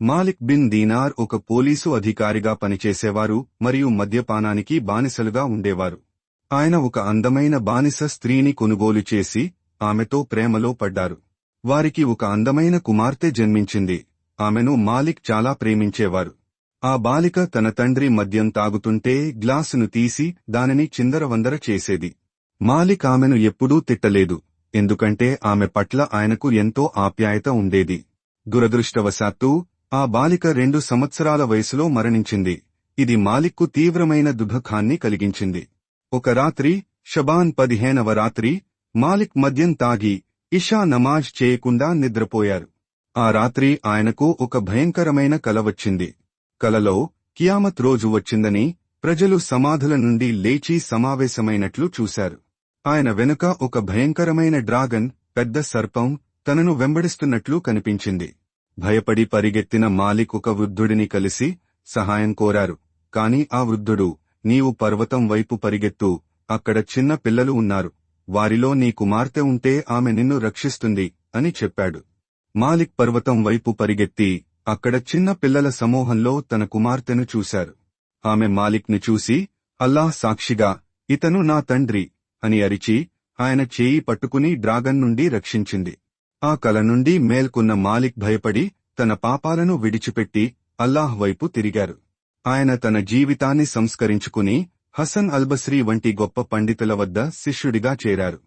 Malik bin Dinar ఒక police అధికారిగా పనిచేసేవారు మరియు మద్యపానానికి బానిసలుగా ఉండేవారు. ఆయన ఒక అందమైన బానిస స్త్రీని కొనుగోలు చేసి ఆమెతో ప్రేమలో పడ్డారు. వారికి ఒక అందమైన కుమార్తె జన్మించింది. ఆమెను మాలిక్ చాలా ప్రేమించేవారు. ఆ బాలిక తన తండ్రి మద్యం తాగుతుంటే గ్లాసును తీసి దానిని చిందరవందర చేసేది. మాలిక్ ఆమెను ఎప్పుడూ తిట్టలేదు ఎందుకంటే ఆమె పట్ల ఆయనకు ఎంతో ఆప్యాయత ఉండేది. దురదృష్టవశాత్తూ ఆ బాలిక రెండు సంవత్సరాల వయసులో మరణించింది. ఇది మాలిక్కు తీవ్రమైన దుఃఖాన్ని కలిగించింది. ఒక రాత్రి షబాన్ పదిహేనవ రాత్రి మాలిక్ మద్యం తాగి ఇషా నమాజ్ చేయకుండా నిద్రపోయారు. ఆ రాత్రి ఆయనకు ఒక భయంకరమైన కల వచ్చింది. కలలో కియామత్ రోజు వచ్చిందని ప్రజలు సమాధుల నుండి లేచి సమావేశమైనట్లు చూశారు. ఆయన వెనుక ఒక భయంకరమైన డ్రాగన్ పెద్ద సర్పం తనను వెంబడిస్తున్నట్లు కనిపించింది. భయపడి పరిగెత్తిన మాలిక్ ఒక వృద్ధుడిని కలిసి సహాయం కోరారు. కాని ఆ వృద్ధుడు నీవు పర్వతం వైపు పరిగెత్తు అక్కడ చిన్న పిల్లలు ఉన్నారు. వారిలో నీ కుమార్తె ఉంటే ఆమె నిన్ను రక్షిస్తుంది అని చెప్పాడు. మాలిక్ పర్వతం వైపు పరిగెత్తి అక్కడ చిన్న పిల్లల సమూహంలో తన కుమార్తెను చూశారు. ఆమె మాలిక్ను చూసి అల్లాహ్ సాక్షిగా ఇతను నా తండ్రి అని అరిచి ఆయన చేయి పట్టుకుని డ్రాగన్ నుండి రక్షించింది. ఆ కల నుండి మేల్కొన్న మాలిక్ భయపడి తన పాపాలను విడిచిపెట్టి అల్లాహ్ వైపు తిరిగారు. ఆయన తన జీవితాన్ని సంస్కరించుకుని హసన్ అల్బస్రీ వంటి గొప్ప పండితుల వద్ద శిష్యుడిగా చేరారు.